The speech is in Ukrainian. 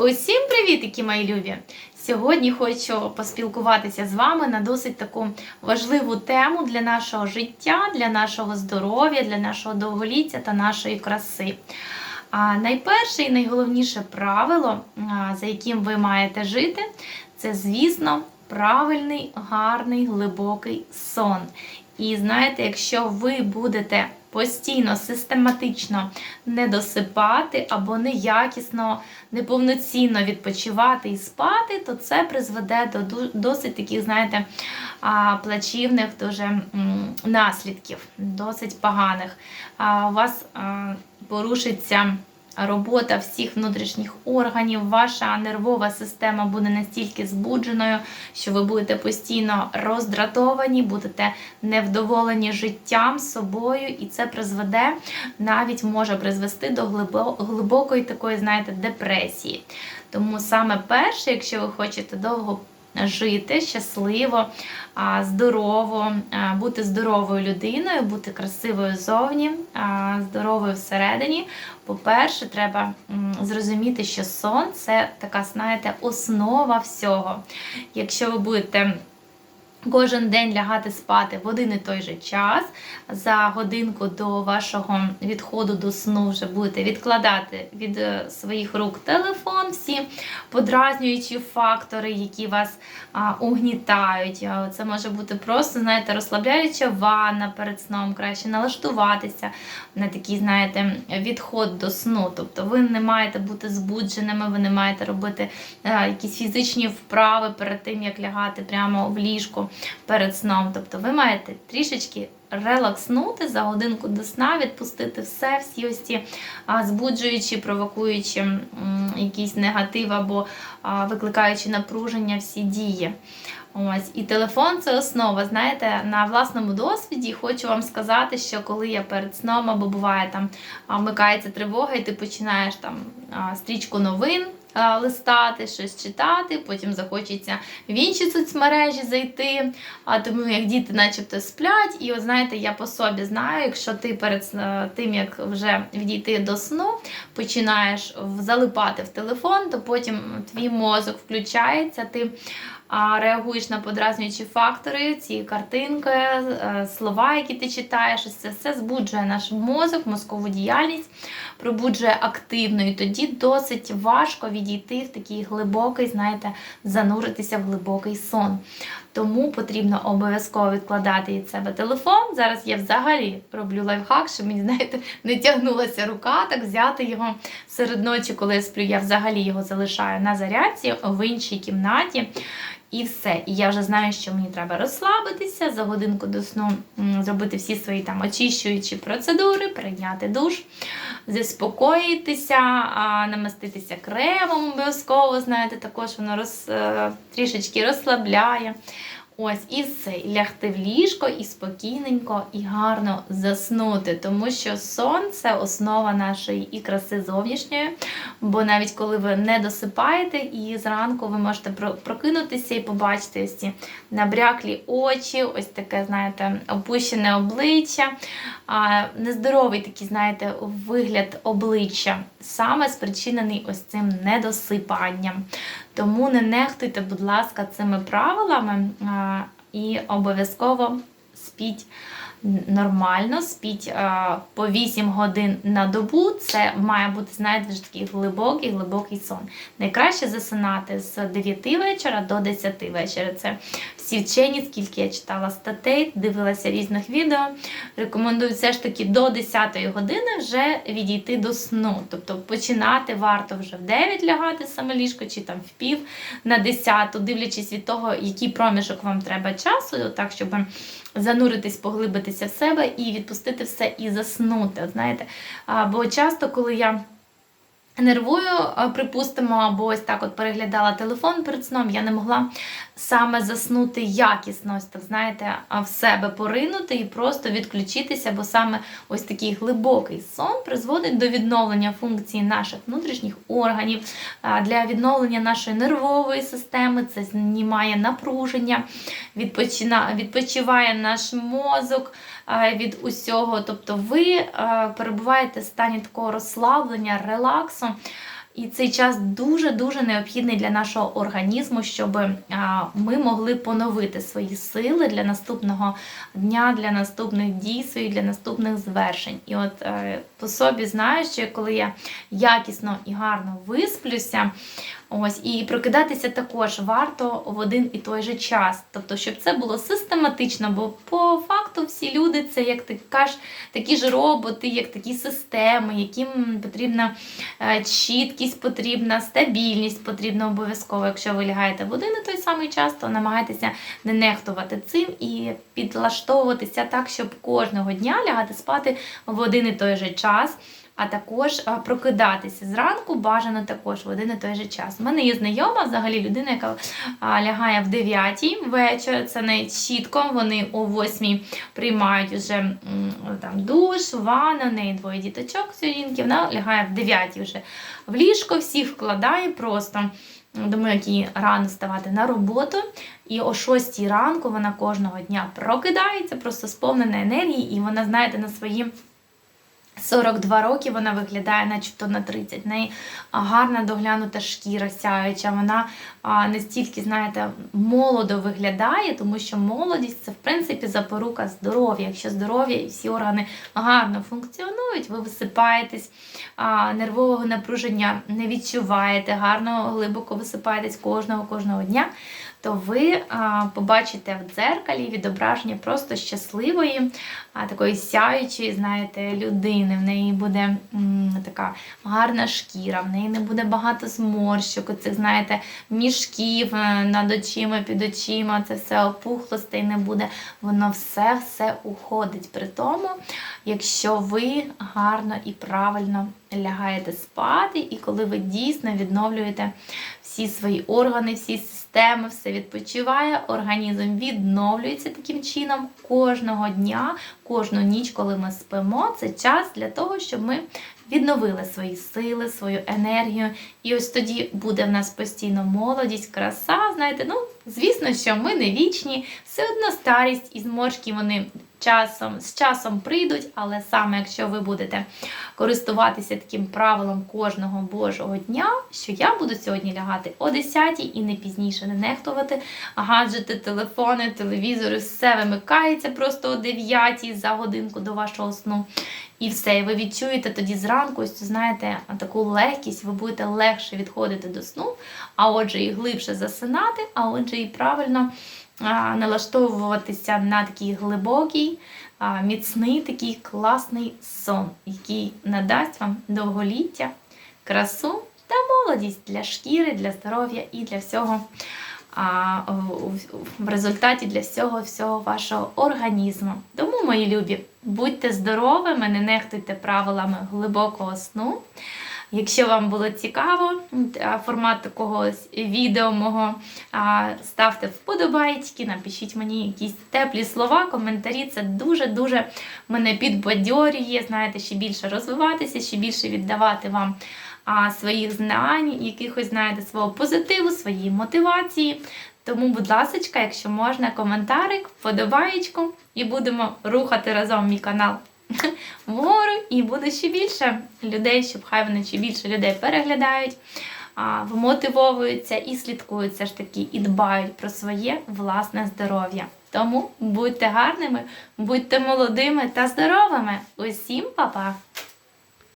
Усім привіт, які мої любі! Сьогодні хочу поспілкуватися з вами на досить таку важливу тему для нашого життя, для нашого здоров'я, для нашого довголіття та нашої краси. А найперше і найголовніше правило, за яким ви маєте жити, це, звісно, правильний, гарний, глибокий сон. І знаєте, якщо ви будете постійно, систематично не досипати або неякісно, неповноцінно відпочивати і спати, то це призведе до досить таких, знаєте, плачівних дуже наслідків, досить поганих. У вас порушиться робота всіх внутрішніх органів, ваша нервова система буде настільки збудженою, що ви будете постійно роздратовані, будете невдоволені життям, собою, і це призведе, навіть може призвести до глибокої такої, знаєте, депресії. Тому саме перше, якщо ви хочете довго жити щасливо, здорово, бути здоровою людиною, бути красивою зовні, здоровою всередині. По-перше, треба зрозуміти, що сон це така, знаєте, основа всього. Якщо ви будете кожен день лягати спати в один і той же час, за годинку до вашого відходу до сну вже будете відкладати від е, своїх рук телефон, всі подразнюючі фактори, які вас а, угнітають. Це може бути просто, знаєте, розслабляюча ванна перед сном, краще налаштуватися на такий, знаєте, відход до сну. Тобто ви не маєте бути збудженими, ви не маєте робити е, якісь фізичні вправи перед тим, як лягати прямо в ліжко перед сном. Тобто ви маєте трішечки релакснути за годинку до сна, відпустити все, всі ось ці збуджуючі, провокуючі якийсь негатив або викликаючи напруження всі дії. Ось і телефон це основа. Знаєте, на власному досвіді хочу вам сказати, що коли я перед сном або буває там вмикається тривога, і ти починаєш там стрічку новин листати, щось читати, потім захочеться в інші соцмережі зайти. А тому як діти, начебто, сплять, і от знаєте, я по собі знаю, якщо ти перед е, тим, як вже відійти до сну, починаєш залипати в телефон, то потім твій мозок включається, ти реагуєш на подразнюючі фактори, ці картинки, е, слова, які ти читаєш, ось це все збуджує наш мозок, мозкову діяльність, пробуджує активно, і тоді досить важко відійти в такий глибокий, знаєте, зануритися в глибокий сон. Тому потрібно обов'язково відкладати від себе телефон. Зараз я взагалі роблю лайфхак, щоб мені, знаєте, не тягнулася рука, так взяти його серед ночі, коли я сплю. Я взагалі його залишаю на зарядці в іншій кімнаті. І все. І я вже знаю, що мені треба розслабитися, за годинку до сну зробити всі свої там очищуючі процедури, прийняти душ, заспокоїтися, намаститися кремом обов'язково, знаєте, також воно роз, е, трішечки розслабляє. Ось, і все, лягти в ліжко, і спокійненько, і гарно заснути, тому що сон це основа нашої і краси зовнішньої. Бо навіть коли ви не досипаєте, і зранку ви можете прокинутися і побачити ось ці набряклі очі, ось таке, знаєте, опущене обличчя, нездоровий такий, знаєте, вигляд обличчя, саме спричинений ось цим недосипанням. Тому не нехтуйте, будь ласка, цими правилами і обов'язково спіть нормально, спіть а, по 8 годин на добу. Це має бути, знаєте, такий глибокий, глибокий сон. Найкраще засинати з 9 вечора до 10 вечора. Це всі вчені, скільки я читала статей, дивилася різних відео. Рекомендую все ж таки до 10 години вже відійти до сну. Тобто починати варто вже в 9 лягати саме ліжко, чи там в пів на 10, дивлячись від того, який проміжок вам треба часу, так, щоб зануритись, поглибитися в себе і відпустити все і заснути. От знаєте, Бо часто, коли я нервую, припустимо, або ось так от переглядала телефон перед сном, я не могла саме заснути якісно, ось так знаєте, в себе поринути і просто відключитися, бо саме ось такий глибокий сон призводить до відновлення функції наших внутрішніх органів, для відновлення нашої нервової системи, це знімає напруження, відпочиває наш мозок від усього. Тобто ви перебуваєте в стані такого розслаблення, релаксу. І цей час дуже-дуже необхідний для нашого організму, щоб ми могли поновити свої сили для наступного дня, для наступних дій своїх, для наступних звершень. І от е, по собі знаю, що коли я якісно і гарно висплюся, ось і прокидатися також варто в один і той же час. Тобто, щоб це було систематично, бо по факту всі люди це як ти кажеш, такі ж роботи, як такі системи, яким потрібна е, чіткість, потрібна стабільність, потрібна обов'язково. Якщо ви лягаєте в один і той самий час, то намагайтеся не нехтувати цим і підлаштовуватися так, щоб кожного дня лягати спати в один і той же час. А також прокидатися зранку бажано також в один і той же час. У мене є знайома взагалі людина, яка лягає в 9 вечора. Це не чітко. Вони о 8 приймають вже там душ, ванну, у неї двоє діточок сьогодні. Вона лягає в 9 вже в ліжко, всіх вкладає просто. Думаю, як їй рано ставати на роботу. І о 6 ранку вона кожного дня прокидається, просто сповнена енергії, і вона, знаєте, на свої 42 роки вона виглядає, начебто на 30. В неї гарна доглянута шкіра сяюча. Вона настільки, знаєте, молодо виглядає, тому що молодість це в принципі запорука здоров'я. Якщо здоров'я і всі органи гарно функціонують, ви висипаєтесь, нервового напруження не відчуваєте, гарно глибоко висипаєтесь кожного кожного дня. То ви побачите в дзеркалі відображення просто щасливої, такої сяючої, знаєте, людини. В неї буде така гарна шкіра, в неї не буде багато зморщок, оцих, знаєте, мішків е, над очима, під очима, це все опухлостей не буде. Воно все-все уходить. При тому, якщо ви гарно і правильно лягаєте спати, і коли ви дійсно відновлюєте всі свої органи, всі системи, все відпочиває, організм відновлюється таким чином кожного дня, кожну ніч, коли ми спимо, це час для того, щоб ми відновили свої сили, свою енергію. І ось тоді буде в нас постійно молодість, краса. Знаєте, ну, звісно, що ми не вічні, все одно старість і зморшки вони часом, з часом прийдуть, але саме якщо ви будете користуватися таким правилом кожного Божого дня, що я буду сьогодні лягати о 10 і не пізніше не нехтувати, гаджети, телефони, телевізори, все вимикається просто о 9 за годинку до вашого сну. І все, і ви відчуєте тоді зранку, ось знаєте, таку легкість, ви будете легше відходити до сну, а отже, і глибше засинати, а отже, і правильно налаштовуватися на такий глибокий, міцний, такий класний сон, який надасть вам довголіття, красу та молодість для шкіри, для здоров'я і для всього. В результаті для всього всього вашого організму. Тому, мої любі, будьте здоровими, не нехтуйте правилами глибокого сну. Якщо вам було цікаво формат такого відео мого, ставте вподобайки, напишіть мені якісь теплі слова, коментарі. Це дуже-дуже мене підбадьорює, знаєте, ще більше розвиватися, ще більше віддавати вам своїх знань, якихось, знаєте, свого позитиву, своєї мотивації. Тому, будь ласка, якщо можна, коментарик, вподобаєчку, і будемо рухати разом мій канал вгору, і буде ще більше людей, щоб хай вони ще більше людей переглядають, вмотивовуються і слідкують все ж таки, і дбають про своє власне здоров'я. Тому будьте гарними, будьте молодими та здоровими. Усім па-па!